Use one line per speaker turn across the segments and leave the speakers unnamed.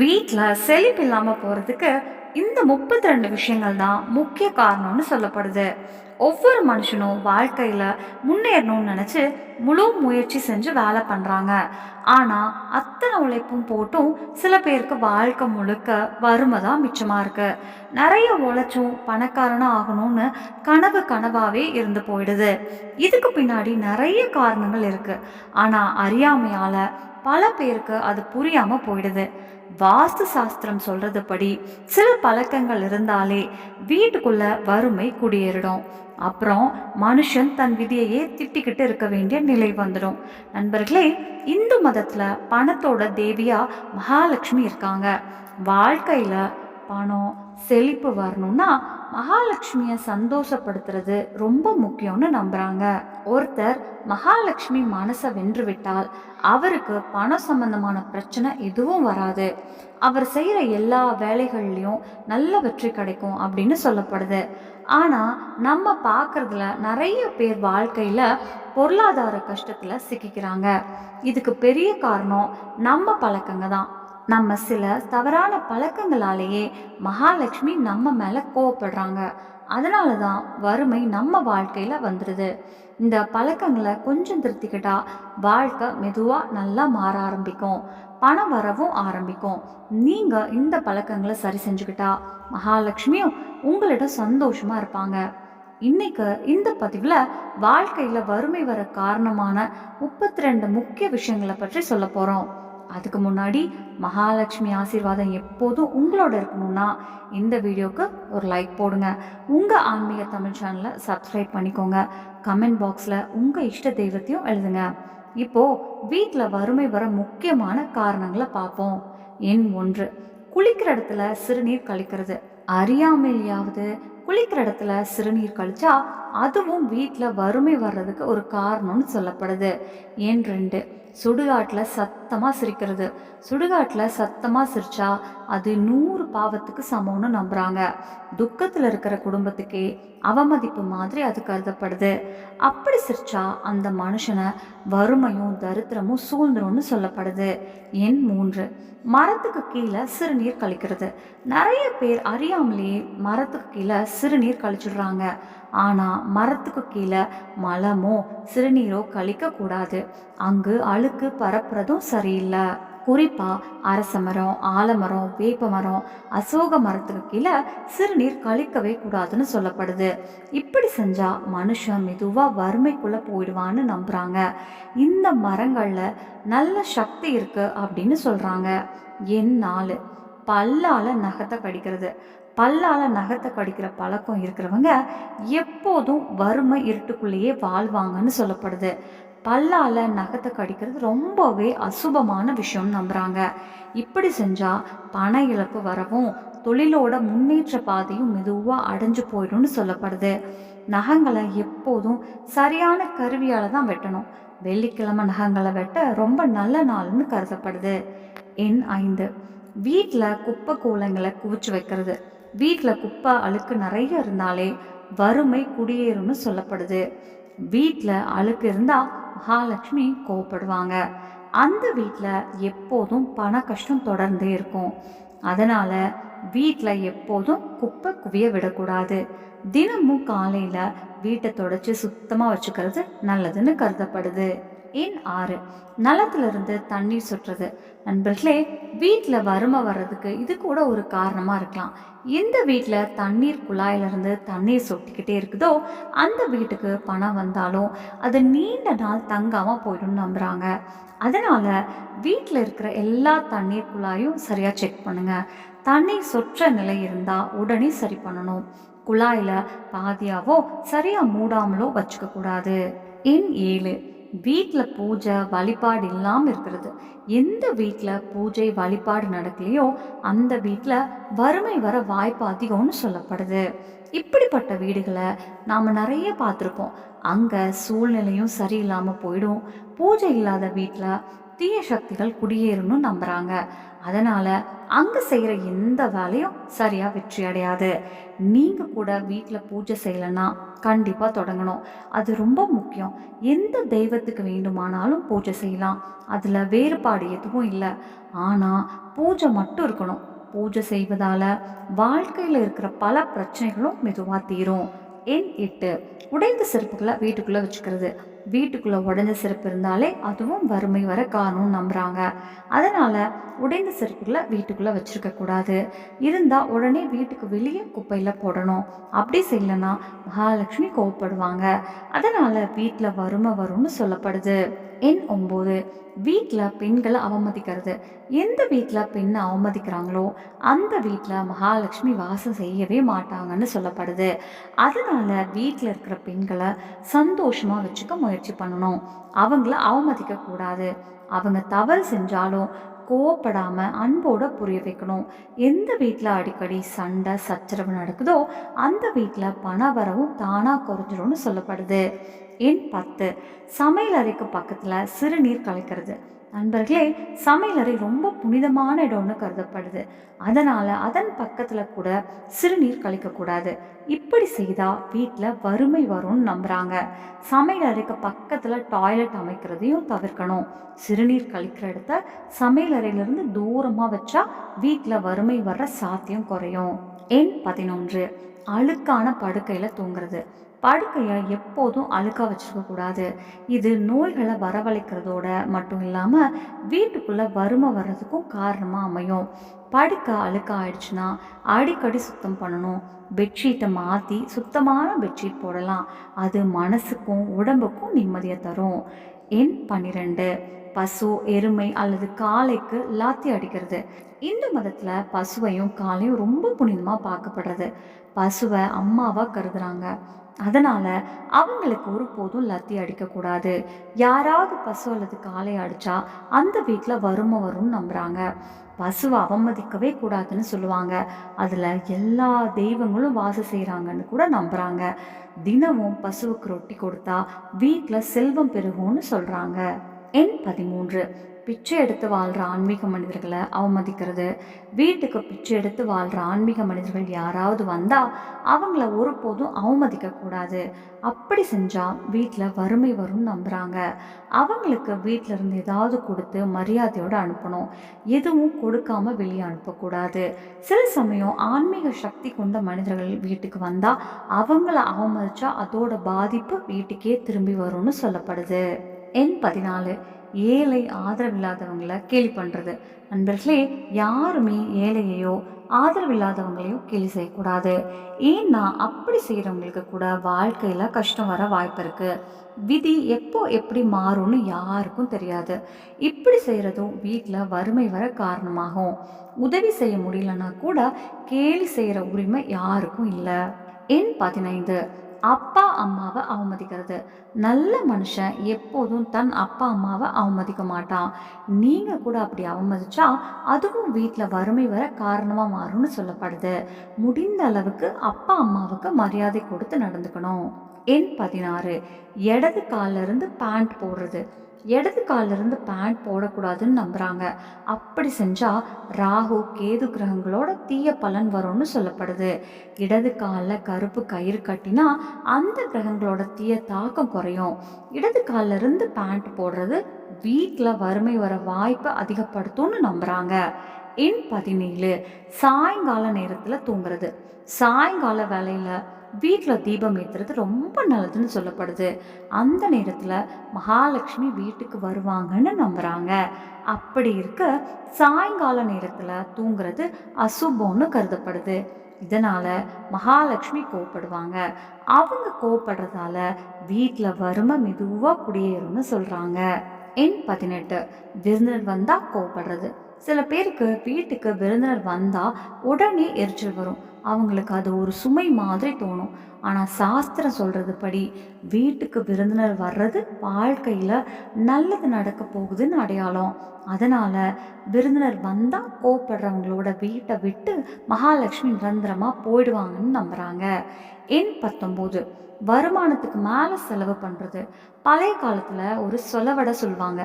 வீட்டில் செழிப்பு இல்லாமல் போகிறதுக்கு இந்த முப்பத்தி ரெண்டு விஷயங்கள் தான் முக்கிய காரணம்னு சொல்லப்படுது. ஒவ்வொரு மனுஷனும் வாழ்க்கையில் முன்னேறணும்னு நினச்சி முழு முயற்சி செஞ்சு வேலை பண்ணுறாங்க ஆனால் அத்தனை உழைப்பும் போட்டும் சில பேருக்கு வாழ்க்கை முழுக்க வறுமை தான் மிச்சமாக இருக்குது நிறைய உழைச்சும் பணக்காரனாக ஆகணும்னு கனவு கனவாகவே இருந்து போயிடுது. இதுக்கு பின்னாடி நிறைய காரணங்கள் இருக்குது ஆனால் அறியாமையால் பல பேருக்கு அது புரியாமல் போயிடுது. வாஸ்து சாஸ்திரம் சொல்றதுபடி சில பழக்கங்கள் இருந்தாலே வீட்டுக்குள்ள வறுமை குடியேறிடும். அப்புறம் மனுஷன் தன் விதியையே திட்டிக்கிட்டு இருக்க வேண்டிய நிலை வந்துடும். நண்பர்களே இந்து மதத்துல பணத்தோட தேவியா மகாலட்சுமி இருக்காங்க. வாழ்க்கையில பணம் செழிப்பு வரணும்னா மகாலட்சுமியை சந்தோஷப்படுத்துறது ரொம்ப முக்கியம்னு நம்புறாங்க. ஒருத்தர் மகாலட்சுமி மனசை வென்று விட்டால் அவருக்கு பணம் சம்பந்தமான பிரச்சனை எதுவும் வராது. அவர் செய்கிற எல்லா வேலைகள்லையும் நல்ல வெற்றி கிடைக்கும் அப்படின்னு சொல்லப்படுது. ஆனால் நம்ம பார்க்குறதுல நிறைய பேர் வாழ்க்கையில் பொருளாதார கஷ்டத்தில் சிக்கிக்கிறாங்க. இதுக்கு பெரிய காரணம் நம்ம பழக்கங்க தான் நம்ம சில தவறான பழக்கங்களாலேயே மகாலட்சுமி நம்ம மேலே கோவப்படுறாங்க. அதனால தான் வறுமை நம்ம வாழ்க்கையில் வந்துடுது இந்த பழக்கங்களை கொஞ்சம் திருத்திக்கிட்டா வாழ்க்கை மெதுவாக நல்லா மாற ஆரம்பிக்கும். பணம் வரவும் ஆரம்பிக்கும். நீங்கள் இந்த பழக்கங்களை சரி செஞ்சுக்கிட்டா மகாலட்சுமியும் உங்களிடம் சந்தோஷமாக இருப்பாங்க. இன்னைக்கு இந்த பதிவில் வாழ்க்கையில் வறுமை வர காரணமான முப்பத்தி ரெண்டு முக்கிய விஷயங்களை பற்றி சொல்ல போகிறோம் அதுக்கு முன்னாடி மகாலட்சுமி ஆசீர்வாதம் எப்போதும் உங்களோட இருக்கணும்னா இந்த வீடியோவுக்கு ஒரு லைக் போடுங்க. உங்கள் ஆன்மீக தமிழ் சேனலை சப்ஸ்கிரைப் பண்ணிக்கோங்க. கமெண்ட் பாக்ஸில் உங்கள் இஷ்ட தெய்வத்தையும் எழுதுங்க. இப்போது வீட்டில் வறுமை வர முக்கியமான காரணங்களை பார்ப்போம். எண் ஒன்று குளிக்கிற இடத்துல சிறுநீர் கழிக்கிறது. அறியாமையாவது குளிக்கிற இடத்துல சிறுநீர் கழிச்சா அதுவும் வீட்டில் வறுமை வர்றதுக்கு ஒரு காரணம்னு சொல்லப்படுது. எண் ரெண்டு சுடுகாட்டில் சத்தமாக சிரிக்கிறது. சுடுகாட்டில் சத்தமாக சிரிச்சா அது நூறு பாவத்துக்கு சமம்னு நம்புகிறாங்க துக்கத்தில் இருக்கிற குடும்பத்துக்கே அவமதிப்பு மாதிரி அது கருதப்படுது. அப்படி சிரிச்சா அந்த மனுஷனை வறுமையும் தரித்திரமும் சூழ்ந்துரும்னு சொல்லப்படுது. எண் மூன்று. மரத்துக்கு கீழே சிறுநீர் கழிக்கிறது. நிறைய பேர் அறியாமலேயே மரத்துக்கு கீழே சிறுநீர் கழிச்சிடுறாங்க. ஆனால் மரத்துக்கு கீழே மலமோ சிறுநீரோ கழிக்கக்கூடாது. அங்கு அழுக்கு பரப்புறதும் சரியில்லை. குறிப்பாக அரச மரம் ஆலமரம் வேப்ப மரம் அசோக மரத்துக்கு கீழே சிறுநீர் கழிக்கவே கூடாதுன்னு சொல்லப்படுது. இப்படி செஞ்சால் மனுஷன் மெதுவாக வறுமைக்குள்ளே போயிடுவான்னு நம்புகிறாங்க இந்த மரங்களில் நல்ல சக்தி இருக்குது அப்படின்னு சொல்கிறாங்க என் நாலு பல்லால் நகத்தை கடிக்கிறது. பல்லால் நகத்தை கடிக்கிற பழக்கம் இருக்கிறவங்க எப்போதும் வறுமை இருட்டுக்குள்ளேயே வாழ்வாங்கன்னு சொல்லப்படுது. பல்லால் நகத்தை கடிக்கிறது ரொம்பவே அசுபமான விஷயம் நம்புகிறாங்க இப்படி செஞ்சால் பண இழப்பு வரவும் தொழிலோட முன்னேற்ற பாதையும் மெதுவாக அடைஞ்சு போயிடும்னு சொல்லப்படுது. நகங்களை எப்போதும் சரியான கருவியால் தான் வெட்டணும். வெள்ளிக்கிழமை நகங்களை வெட்ட ரொம்ப நல்ல நாள்னு கருதப்படுது. எண் ஐந்து. வீட்டில் குப்பை கோலங்களை குவிச்சு வைக்கிறது. வீட்டில் குப்பை அழுக்கு நிறைய இருந்தாலே வறுமை குடியேறும்னு சொல்லப்படுது. வீட்டில் அழுக்கு இருந்தால் மகாலட்சுமி கோவப்படுவாங்க அந்த வீட்டில் எப்போதும் பண கஷ்டம் தொடர்ந்தே இருக்கும். அதனால் வீட்டில் எப்போதும் குப்பை குவிய விடக்கூடாது. தினமும் காலையில் வீட்டை தொடச்சி சுத்தமாக வச்சுக்கிறது நல்லதுன்னு கருதப்படுது. எண் ஆறு. நலத்திலிருந்து தண்ணீர் சுற்றுறது நண்பர்களே வீட்டில் வறுமை வர்றதுக்கு இது கூட ஒரு காரணமாக இருக்கலாம். எந்த வீட்டில் தண்ணீர் குழாயிலிருந்து தண்ணீர் சொட்டிக்கிட்டே இருக்குதோ அந்த வீட்டுக்கு பணம் வந்தாலும் அது நீண்ட நாள் தங்காமல் போயிடும்னு நம்புகிறாங்க அதனால் வீட்டில் இருக்கிற எல்லா தண்ணீர் குழாயும் சரியாக செக் பண்ணுங்கள் தண்ணீர் சொற்ற நிலை இருந்தால் உடனே சரி பண்ணணும். குழாயில் பாதியாவோ சரியாக மூடாமலோ வச்சுக்கக்கூடாது எண் ஏழு. வீட்டில் பூஜை வழிபாடு இல்லாமல் இருக்கிறது. எந்த வீட்டில் பூஜை வழிபாடு நடக்கலையோ அந்த வீட்டில் வறுமை வர வாய்ப்பு அதிகம்னு சொல்லப்படுது. இப்படிப்பட்ட வீடுகளை நாம் நிறைய பார்த்துருப்போம் அங்கே சூழ்நிலையும் சரியில்லாமல் போயிடும். பூஜை இல்லாத வீட்டில் தீய சக்திகள் குடியேறணும்னு நம்புறாங்க. அதனால அங்க செய்யற எந்த வேலையும் சரியா வெற்றி அடையாது. நீங்க கூட வீட்டில் பூஜை செய்யலைன்னா கண்டிப்பா தொடங்கணும். அது ரொம்ப முக்கியம். எந்த தெய்வத்துக்கு வேண்டுமானாலும் பூஜை செய்யலாம். அதுல வேறுபாடு எதுவும் இல்லை. ஆனா பூஜை மட்டும் இருக்கணும். பூஜை செய்வதால வாழ்க்கையில் இருக்கிற பல பிரச்சனைகளும் மெதுவாக தீரும். எண் எட்டு உடைந்த செருப்புகளை வீட்டுக்குள்ளே வச்சுக்கிறது. வீட்டுக்குள்ளே உடஞ்ச செருப்பு இருந்தாலே அதுவும் வறுமை வர காரணம்னு நம்புகிறாங்க அதனால் உடைந்த செருப்புகளை வீட்டுக்குள்ளே வச்சுருக்கக்கூடாது இருந்தால் உடனே வீட்டுக்கு வெளியே குப்பையில் போடணும். அப்படி செய்யலைன்னா மகாலட்சுமி கோவப்படுவாங்க. அதனால் வீட்டில் வறுமை வரும்னு சொல்லப்படுது. எண் ஒம்பது. வீட்டில் பெண்களை அவமதிக்கிறது. எந்த வீட்டில் பெண்ணை அவமதிக்கிறாங்களோ அந்த வீட்டில் மகாலட்சுமி வாசம் செய்யவே மாட்டாங்கன்னு சொல்லப்படுது. அதனால் வீட்டில் இருக்கிற பெண்களை சந்தோஷமாக வச்சுக்க முயற்சி முயற்சி பண்ணணும். அவங்கள அவமதிக்க கூடாது. அவங்க தவறு செஞ்சாலும் கோவப்படாம அன்போட புரிய வைக்கணும். எந்த வீட்டில் அடிக்கடி சண்டை சச்சரவு நடக்குதோ அந்த வீட்டில் பண வரவும் தானாக குறைஞ்சிரும்னு சொல்லப்படுது. எண் பத்து. சமையல் அறைக்கு பக்கத்தில் சிறுநீர் கலைக்கிறது. நண்பர்களே சமையலறை ரொம்ப புனிதமான இடம்னு கருதப்படுது. அதனால் அதன் பக்கத்தில் கூட சிறுநீர் கழிக்கக்கூடாது இப்படி செய்தால் வீட்டில் வறுமை வரும்னு நம்புகிறாங்க சமையலறைக்கு பக்கத்தில் டாய்லெட் அமைக்கிறதையும் தவிர்க்கணும். சிறுநீர் கழிக்கிற இடத்த சமையலறையிலேருந்து தூரமாக வச்சா வீட்டில் வறுமை வர்ற சாத்தியம் குறையும். எண் பதினொன்று. அழுக்கான படுக்கையில் தூங்குறது. படுக்கையை எப்போதும் அழுக்காக வச்சுருக்க கூடாது. இது நோய்களை வரவழைக்கிறதோட மட்டும் இல்லாமல் வீட்டுக்குள்ளே வறுமை வர்றதுக்கும் காரணமாக அமையும். படுக்கை அழுக்க ஆயிடுச்சுன்னா அடிக்கடி சுத்தம் பண்ணணும். பெட்ஷீட்டை மாற்றி சுத்தமான பெட்ஷீட் போடலாம். அது மனசுக்கும் உடம்புக்கும் நிம்மதியை தரும். எண் பன்னிரெண்டு. பசு எருமை அல்லது காளைக்கு லாத்தி அடிக்கிறது. இந்து மதத்தில் பசுவையும் காளையும் ரொம்ப புனிதமாக பார்க்கப்படுறது. பசுவை அம்மாவாக கருதுறாங்க. அதனால் அவங்களுக்கு ஒருபோதும் லத்தி அடிக்கக்கூடாது. யாராவது பசு அல்லது காளை அடித்தா அந்த வீட்டில் வறுமை வரும்னு நம்புகிறாங்க பசுவை அவமதிக்கவே கூடாதுன்னு சொல்லுவாங்க. அதில் எல்லா தெய்வங்களும் வாசம் செய்கிறாங்கன்னு கூட நம்புகிறாங்க தினமும் பசுவுக்கு ரொட்டி கொடுத்தா வீட்டில் செல்வம் பெருகும்னு சொல்கிறாங்க எண் பதிமூன்று. பிச்சை எடுத்து வாழ்கிற ஆன்மீக மனிதர்களை அவமதிக்கிறது. வீட்டுக்கு பிச்சை எடுத்து வாழ்கிற ஆன்மீக மனிதர்கள் யாராவது வந்தால் அவங்கள ஒருபோதும் அவமதிக்கக்கூடாது அப்படி செஞ்சால் வீட்டில் வறுமை வரும்னு நம்புகிறாங்க அவங்களுக்கு வீட்டில் இருந்து ஏதாவது கொடுத்து மரியாதையோடு அனுப்பணும். எதுவும் கொடுக்காம வெளியே அனுப்பக்கூடாது சில சமயம் ஆன்மீக சக்தி கொண்ட மனிதர்கள் வீட்டுக்கு வந்தால் அவங்கள அவமதிச்சா அதோட பாதிப்பு வீட்டுக்கே திரும்பி வரும்னு சொல்லப்படுது. எண் பதினாலு. ஏழை ஆதரவில்லாதவங்களை கேலி பண்ணுறது நண்பர்களே யாருமே ஏழையையோ ஆதரவில்லாதவங்களையோ கேலி செய்யக்கூடாது. ஏன்னா அப்படி செய்கிறவங்களுக்கு கூட வாழ்க்கையில் கஷ்டம் வர வாய்ப்பு இருக்குது விதி எப்போ எப்படி மாறும்னு யாருக்கும் தெரியாது. இப்படி செய்கிறதும் வீட்டில் வறுமை வர காரணமாகும். உதவி செய்ய முடியலன்னா கூட கேலி செய்கிற உரிமை யாருக்கும் இல்லை. எண் பதினைந்து. அப்பா அம்மாவை அவமதிக்கிறது. நல்ல மனுஷன் எப்போதும் தன் அப்பா அம்மாவை அவமதிக்க மாட்டான். நீங்கள் கூட அப்படி அவமதிச்சா அதுவும் வீட்டில் வறுமை வர காரணமாக மாறும்னு சொல்லப்படுது. முடிந்த அளவுக்கு அப்பா அம்மாவுக்கு மரியாதை கொடுத்து நடந்துக்கணும். எண் பதினாறு. இடது காலில் இருந்து பேண்ட் போடுறது. இடது காலிலிருந்து பேண்ட் போடக்கூடாதுன்னு நம்புகிறாங்க அப்படி செஞ்சால் ராகு கேது கிரகங்களோட தீய பலன் வரும்னு சொல்லப்படுது. இடது காலில் கருப்பு கயிறு கட்டினா அந்த கிரகங்களோட தீய தாக்கம் குறையும். இடது காலிலிருந்து பேண்ட் போடுறது வீட்டில் வறுமை வர வாய்ப்பை அதிகப்படுத்தும்னு நம்புகிறாங்க எண் பதினேழு. சாயங்கால நேரத்தில் தூங்குறது. சாயங்கால வேலையில் வீட்டில் தீபம் ஏற்றுறது ரொம்ப நல்லதுன்னு சொல்லப்படுது. அந்த நேரத்தில் மகாலட்சுமி வீட்டுக்கு வருவாங்கன்னு நம்புகிறாங்க அப்படி இருக்க சாயங்கால நேரத்தில் தூங்குறது அசுபம்னு கருதப்படுது. இதனால் மகாலட்சுமி கோவப்படுவாங்க. அவங்க கோவப்படுறதால வீட்டில் வறுமை மெதுவாக குடியேறும்னு சொல்கிறாங்க எண் பதினெட்டு. விருந்தினர் வந்தால் கோவப்படுறது. சில பேருக்கு வீட்டுக்கு விருந்தினர் வந்தால் உடனே எரிச்சல் வரும். அவங்களுக்கு அது ஒரு சுமை மாதிரி தோணும். ஆனால் சாஸ்திரம் சொல்கிறது படி வீட்டுக்கு விருந்தினர் வர்றது வாழ்க்கையில் நல்லது நடக்க போகுதுன்னு அடையாளம். அதனால் விருந்தினர் வந்தால் கோப்படுறவங்களோட வீட்டை விட்டு மகாலட்சுமி நிரந்தரமாக போயிடுவாங்கன்னு நம்புகிறாங்க எண் பத்தொம்போது வருமானத்துக்கு மேலே செலவு பண்ணுறது பழைய காலத்தில் ஒரு சொலவடை சொல்லுவாங்க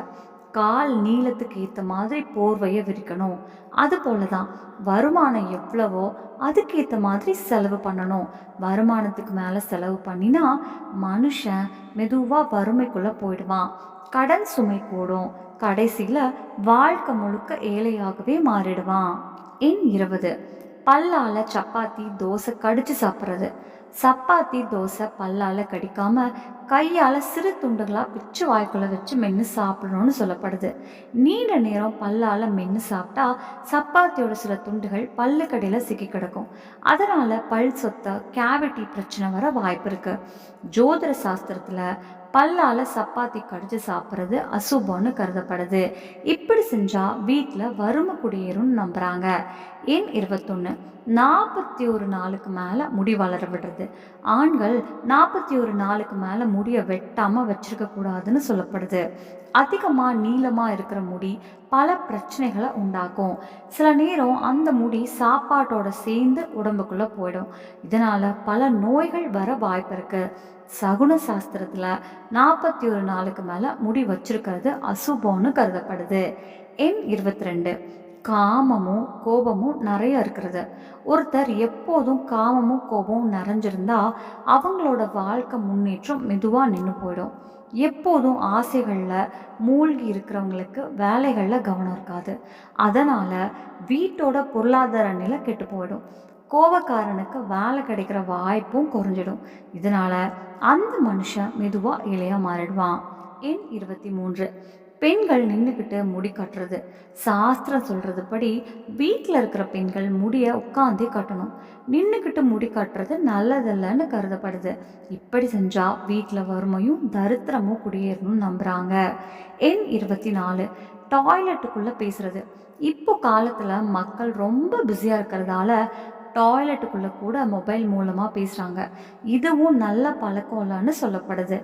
கால் நீளத்துக்கு ஏற்ற மாதிரி போர்வையை விரிக்கணும். அது போல தான் வருமானம் எவ்வளவோ அதுக்கேற்ற மாதிரி செலவு பண்ணணும். வருமானத்துக்கு மேலே செலவு பண்ணினா மனுஷன் மெதுவாக வறுமைக்குள்ளே போயிடுவான். கடன் சுமை கூடும். கடைசியில் வாழ்க்கை முழுக்க ஏழையாகவே மாறிடுவான். எண் இருபது. பல்லால் சப்பாத்தி தோசை கடிச்சு சாப்பிட்றது. சப்பாத்தி தோசை பல்லால் கடிக்காம கையால் சிறு துண்டுகளாக பிச்சு வாய்க்குள்ள வச்சு மென்று சாப்பிடணும்னு சொல்லப்படுது. நீண்ட நேரம் பல்லால் மென்று சாப்பிட்டா சப்பாத்தியோட சில துண்டுகள் பல்லு கடையில் சிக்கி கிடக்கும். அதனால் பல் சொத்த கேவிட்டி பிரச்சனை வர வாய்ப்பு இருக்குது ஜோதிட சாஸ்திரத்தில் பல்லால் சப்பாத்தி கடிச்சு சாப்பிட்றது அசுபம்னு கருதப்படுது. இப்படி செஞ்சால் வீட்டில் வறுமை குடியேறும்னு நம்புகிறாங்க எண் இருபத்தொன்று நாற்பத்தி ஒரு நாளுக்கு மேலே முடி வளர விடுறது. ஆண்கள் நாற்பத்தி ஒரு நாளுக்கு மேலே முடியை வெட்டாமல் வச்சிருக்கக்கூடாதுன்னு சொல்லப்படுது. அதிகமாக நீளமாக இருக்கிற முடி பல பிரச்சனைகளை உண்டாக்கும். சில நேரம் அந்த முடி சாப்பாட்டோட சேர்ந்து உடம்புக்குள்ளே போயிடும். இதனால் பல நோய்கள் வர வாய்ப்பு இருக்குது சகுன சாஸ்திரத்தில் நாற்பத்தி ஒரு நாளுக்கு மேலே முடி வச்சிருக்கிறது அசுபம்னு கருதப்படுது. எண் இருபத்தி ரெண்டு காமமும் கோபமும் நிறைய இருக்கிறது. ஒருத்தர் எப்போதும் காமமும் கோபமும் நிறைஞ்சிருந்தா அவங்களோட வாழ்க்கை முன்னேற்றம் மெதுவாக நின்று போயிடும். எப்போதும் ஆசைகளில் மூழ்கி இருக்கிறவங்களுக்கு வேலைகளில் கவனம் இருக்காது. அதனால் வீட்டோட பொருளாதார நிலை கெட்டு போயிடும். கோபக்காரனுக்கு வேலை கிடைக்கிற வாய்ப்பும் குறைஞ்சிடும். இதனால் அந்த மனுஷன் மெதுவாக இளைய மாறிடுவான். எண் இருபத்தி மூன்று. பெண்கள் நின்றுக்கிட்டு முடி கட்டுறது. சாஸ்திரம் சொல்கிறது படி வீட்டில் இருக்கிற பெண்கள் முடியை உட்காந்தே கட்டணும். நின்றுக்கிட்டு முடி கட்டுறது நல்லதில்லைன்னு கருதப்படுது. இப்படி செஞ்சால் வீட்டில் வறுமையும் தரித்திரமும் குடியேறணும்னு நம்புகிறாங்க எண் இருபத்தி நாலு. டாய்லெட்டுக்குள்ளே பேசுகிறது இப்போ காலத்தில் மக்கள் ரொம்ப பிஸியாக இருக்கிறதால டாய்லெட்டுக்குள்ளே கூட மொபைல் மூலமாக பேசுகிறாங்க இதுவும் நல்ல பழக்கம் இல்லைன்னு சொல்லப்படுது.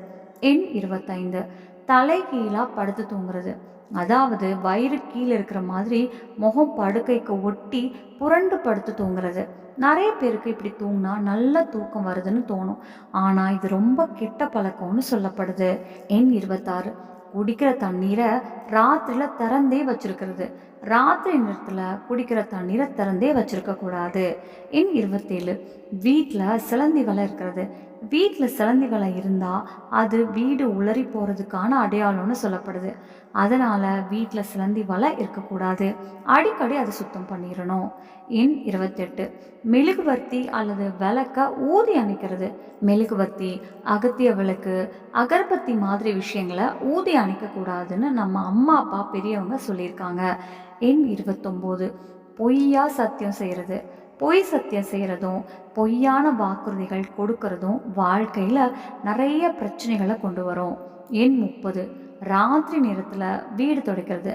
எண் இருபத்தைந்து. தலை கீழாக படுத்து தூங்குறது. அதாவது வயிறு கீழே இருக்கிற மாதிரி முகம் படுக்கைக்கு ஒட்டி புரண்டு படுத்து தூங்குறது. நிறைய பேருக்கு இப்படி தூங்கினா நல்ல தூக்கம் வருதுன்னு தோணும். ஆனால் இது ரொம்ப கெட்ட பழக்கம்னு சொல்லப்படுது. எண் இருபத்தாறு. குடிக்கிற தண்ணீரை ராத்திரியில் திறந்தே வச்சிருக்கிறது. ராத்திரி நேரத்தில் குடிக்கிற தண்ணீரை திறந்தே வச்சுருக்கக்கூடாது எண் இருபத்தேழு. வீட்டில் சிலந்தி வலை இருக்கிறது. வீட்டில் சிலந்தி வலை இருந்தால் அது வீடு உளறி போகிறதுக்கான அடையாளம்னு சொல்லப்படுது. அதனால் வீட்டில் சிலந்தி வலை இருக்கக்கூடாது. அடிக்கடி அதை சுத்தம் பண்ணிடணும் எண் இருபத்தெட்டு. மெழுகுவர்த்தி அல்லது விளக்க ஊதி அணைக்கிறது. மெழுகுவர்த்தி அகத்திய விளக்கு அகர்பத்தி மாதிரி விஷயங்களை ஊதி அணைக்கக்கூடாதுன்னு நம்ம அம்மா அப்பா பெரியவங்க சொல்லியிருக்காங்க. எண் இருபத்தொம்போது. பொய்யா சத்தியம் செய்கிறது பொய் சத்தியம் செய்கிறதும் பொய்யான வாக்குறுதிகள் கொடுக்கறதும் வாழ்க்கையில் நிறைய பிரச்சனைகளை கொண்டு வரும். எண் முப்பது. ராத்திரி நேரத்தில் வீடு துடைக்கிறது.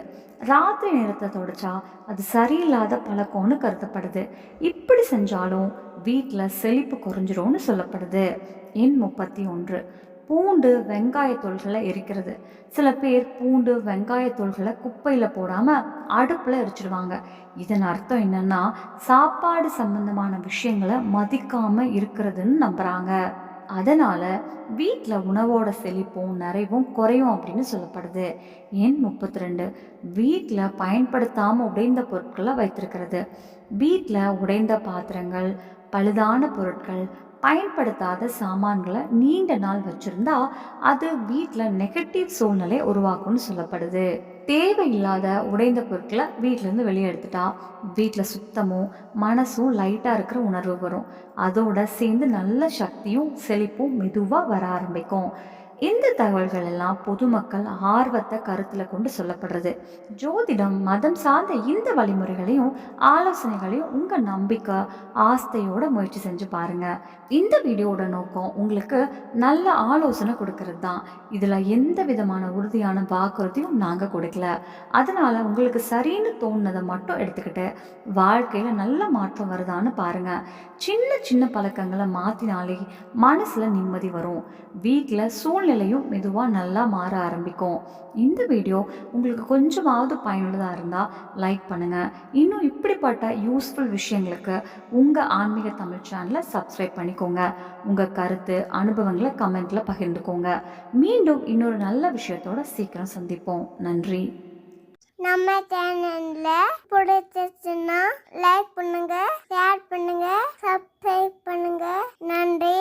ராத்திரி நேரத்தை துடைச்சா அது சரியில்லாத பழக்கம்னு கருதப்படுது. இப்படி செஞ்சாலும் வீட்டில் செழிப்பு குறைஞ்சிரும்னு சொல்லப்படுது. எண் முப்பத்தி ஒன்று. பூண்டு வெங்காய தோள்களை எரிக்கிறது. சில பேர் பூண்டு வெங்காய தோள்களை குப்பையில் போடாமல் அடுப்பில் எரிச்சிடுவாங்க இதன் அர்த்தம் என்னன்னா சாப்பாடு சம்பந்தமான விஷயங்களை மதிக்காமல் இருக்கிறதுன்னு நம்புகிறாங்க அதனால் வீட்டில் உணவோட செழிப்பும் நிறைவும் குறையும் அப்படின்னு சொல்லப்படுது. எண் முப்பத்தி ரெண்டு வீட்டில் பயன்படுத்தாமல் உடைந்த பொருட்களை வைத்திருக்கிறது. வீட்டில் உடைந்த பாத்திரங்கள் பழுதான பொருட்கள் பயன்படுத்தாத சாமான்களை நீண்ட நாள் வச்சுருந்தா அது வீட்டில் நெகட்டிவ் சூழ்நிலை உருவாக்கும்னு சொல்லப்படுது. தேவையில்லாத உடைந்த பொருட்களை வீட்டிலேருந்து வெளியே எடுத்துட்டா வீட்டில் சுத்தமும் மனசும் லைட்டாக இருக்கிற உணர்வு வரும். அதோட சேர்ந்து நல்ல சக்தியும் செழிப்பும் மெதுவாக வர ஆரம்பிக்கும். இந்த தகவல்கள் எல்லாம் பொதுமக்கள் ஆர்வத்தை கருத்தில் கொண்டு சொல்லப்படுறது? ஜோதிடம் மதம் சார்ந்த இந்த வழிமுறைகளையும் ஆலோசனைகளையும் உங்கள் நம்பிக்கை ஆஸ்தையோட முயற்சி செஞ்சு பாருங்க. இந்த வீடியோட நோக்கம் உங்களுக்கு நல்ல ஆலோசனை கொடுக்கறது தான். இதில் எந்த விதமான உறுதியான வாக்குறுதியும் நாங்கள் கொடுக்கல. அதனால் உங்களுக்கு சரின்னு தோணுனதை மட்டும் எடுத்துக்கிட்டு வாழ்க்கையில் நல்ல மாற்றம் வருதான்னு பாருங்கள் சின்ன சின்ன பழக்கங்களை மாற்றினாலே மனசில் நிம்மதி வரும். வீட்டில் சூழ்நிலையும் மெதுவாக நல்லா மாற ஆரம்பிக்கும். இந்த வீடியோ உங்களுக்கு கொஞ்சமாவது பயனுள்ளதாக இருந்தால் லைக் பண்ணுங்கள் இன்னும் இப்படிப்பட்ட யூஸ்ஃபுல் விஷயங்களுக்கு உங்கள் ஆன்மீக தமிழ் சேனலை சப்ஸ்கிரைப் பண்ணிக்கோங்க. உங்கள் கருத்து அனுபவங்களை கமெண்ட்டில் பகிர்ந்துக்கோங்க. மீண்டும் இன்னொரு நல்ல விஷயத்தோட சீக்கிரம் சந்திப்போம். நன்றி.
நம்ம சேனல்ல பிடிச்சிருச்சுன்னா லைக் பண்ணுங்க ஷேர் பண்ணுங்க சப்ஸ்கிரைப் பண்ணுங்க. நன்றி.